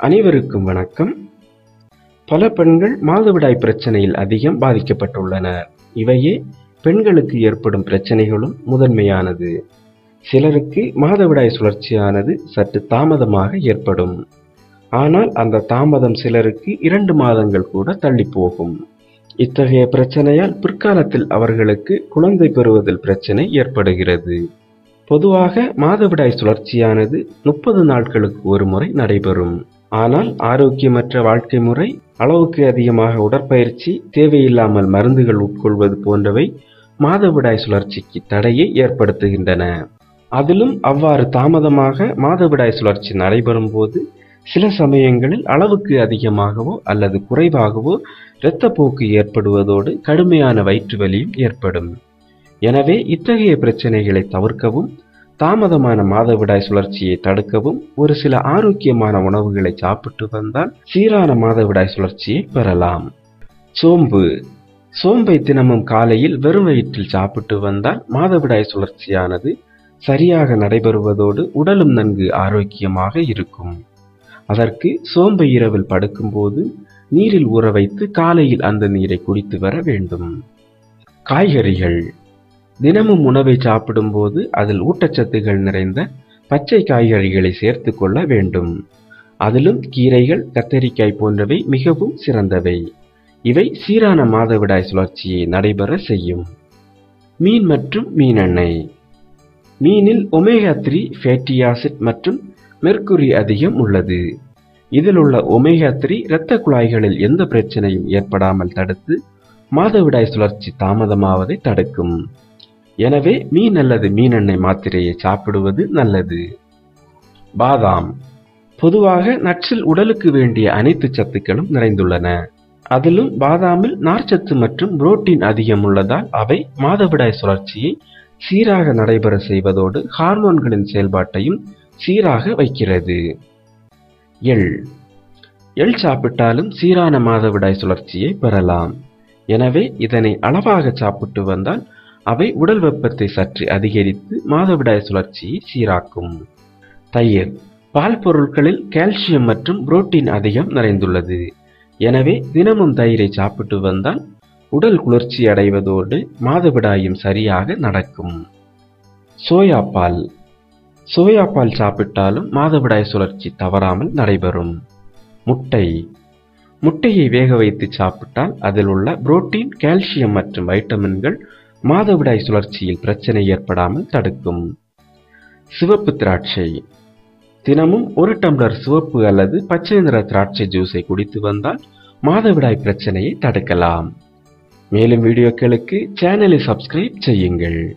அனைவருக்கும் வணக்கம். பல பெண்கள் மாதவிடாய் பிரச்சனையில் அதிகம் பாதிக்கப்பட்டுள்ளனர். இவையே பெண்களுக்கு ஏற்படும் பிரச்சனைகளும் முதன்மையானது. சிலருக்கு மாதவிடாய் சுழற்சியானது சற்று தாமதமாக ஏற்படும். ஆனால் அந்த தாமதம் சிலருக்கு இரண்டு மாதங்கள் கூட தள்ளி போகும் இத்தகைய பிரச்சனையால் பிற்காலத்தில் அவர்களுக்கு குழந்தை பெறுவதில் பிரச்சனை ஏற்படுகிறது. பொதுவாக மாதவிடாய் சுழற்சியானது முப்பது நாட்களுக்கு ஒரு முறை நடைபெறும். ஆனால் ஆரோக்கியமற்ற வாழ்க்கை முறை அளவுக்கு அதிகமாக உடற்பயிற்சி தேவையில்லாமல் மருந்துகள் உட்கொள்வது போன்றவை மாதவிடாய் சுழற்சிக்கு தடையை ஏற்படுத்துகின்றன. அதிலும் அவ்வாறு தாமதமாக மாதவிடாய் சுழற்சி நடைபெறும் போது சில சமயங்களில் அளவுக்கு அதிகமாகவோ அல்லது குறைவாகவோ இரத்தப்போக்கு ஏற்படுவதோடு கடுமையான வயிற்று வலியும் ஏற்படும். எனவே இத்தகைய பிரச்சனைகளை தவிர்க்கவும் தாமதமான மாதவிடாய் சுழற்சியை தடுக்கவும் ஒரு சில ஆரோக்கியமான உணவுகளை சாப்பிட்டு வந்தால் சீரான மாதவிடாய் சுழற்சியை பெறலாம். சோம்பு. சோம்பை தினமும் காலையில் வெறும் வயிற்றில் சாப்பிட்டு வந்தால் மாதவிடாய் சுழற்சியானது சரியாக நடைபெறுவதோடு உடலும் நன்கு ஆரோக்கியமாக இருக்கும். அதற்கு சோம்பை இரவில் படுக்கும்போது நீரில் ஊற வைத்து காலையில் அந்த நீரை குடித்து வர வேண்டும். காய்கறிகள். தினமும் உணவை சாப்பிடும்போது அதில் ஊட்டச்சத்துகள் நிறைந்த பச்சை காய்கறிகளை சேர்த்து கொள்ள வேண்டும். அதிலும் கீரைகள் கத்தரிக்காய் போன்றவை மிகவும் சிறந்தவை. இவை சீரான மாதவிடாய் சுழற்சியை நடைபெற செய்யும். மீன் மற்றும் மீனெண்ணெய் மீனில் ஒமேகா த்ரீ ஃபேட்டி ஆசிட் மற்றும் மெர்க்குரி அதிகம் உள்ளது. இதில் உள்ள ஒமேகா த்ரீ இரத்த குழாய்களில் எந்த பிரச்சனையும் ஏற்படாமல் தடுத்து மாதவிடாய் சுழற்சி தாமதமாவதை தடுக்கும். எனவே மீன் அல்லது மீனெண்ணெய் மாத்திரையை சாப்பிடுவது நல்லது. பாதாம். பொதுவாக நட்ஸில் உடலுக்கு வேண்டிய அனைத்து சத்துக்களும் நிறைந்துள்ளன. அதிலும் பாதாமில் நார்ச்சத்து மற்றும் புரோட்டீன் அதிகம் உள்ளதால் அவை மாதவிடாய் சுழற்சியை சீராக நடைபெற செய்வதோடு ஹார்மோன்களின் செயல்பாட்டையும் சீராக வைக்கிறது. எள். எள் சாப்பிட்டாலும் சீரான மாதவிடாய் சுழற்சியை பெறலாம். எனவே இதனை அளவாக சாப்பிட்டு வந்தால் அவை உடல் வெப்பத்தை சற்று அதிகரித்து மாதவிடாய் சுழற்சியை சீராக்கும். தயிர். பால் பொருட்களில் கால்சியம் மற்றும் புரோட்டீன் அதிகம் நிறைந்துள்ளது. எனவே தினமும் தயிரை சாப்பிட்டு வந்தால் உடல் குளிர்ச்சி அடைவதோடு மாதவிடாயும் சரியாக நடக்கும். சோயா பால். சோயா பால் சாப்பிட்டாலும் மாதவிடாய் சுழற்சி தவறாமல் நடைபெறும். முட்டை. முட்டையை வேக வைத்து சாப்பிட்டால் அதில் உள்ள புரோட்டீன் கால்சியம் மற்றும் வைட்டமின்கள் மாதவிடாய் சுழற்சியில் பிரச்சனை ஏற்படாமல் தடுக்கும். சிவப்பு திராட்சை. தினமும் ஒரு டம்ளர் சிவப்பு அல்லது பச்சை நிற திராட்சை ஜூஸை குடித்து வந்தால் மாதவிடாய் பிரச்சனையை தடுக்கலாம். மேலும் வீடியோக்களுக்கு சேனலை சப்ஸ்கிரைப் செய்யுங்கள்.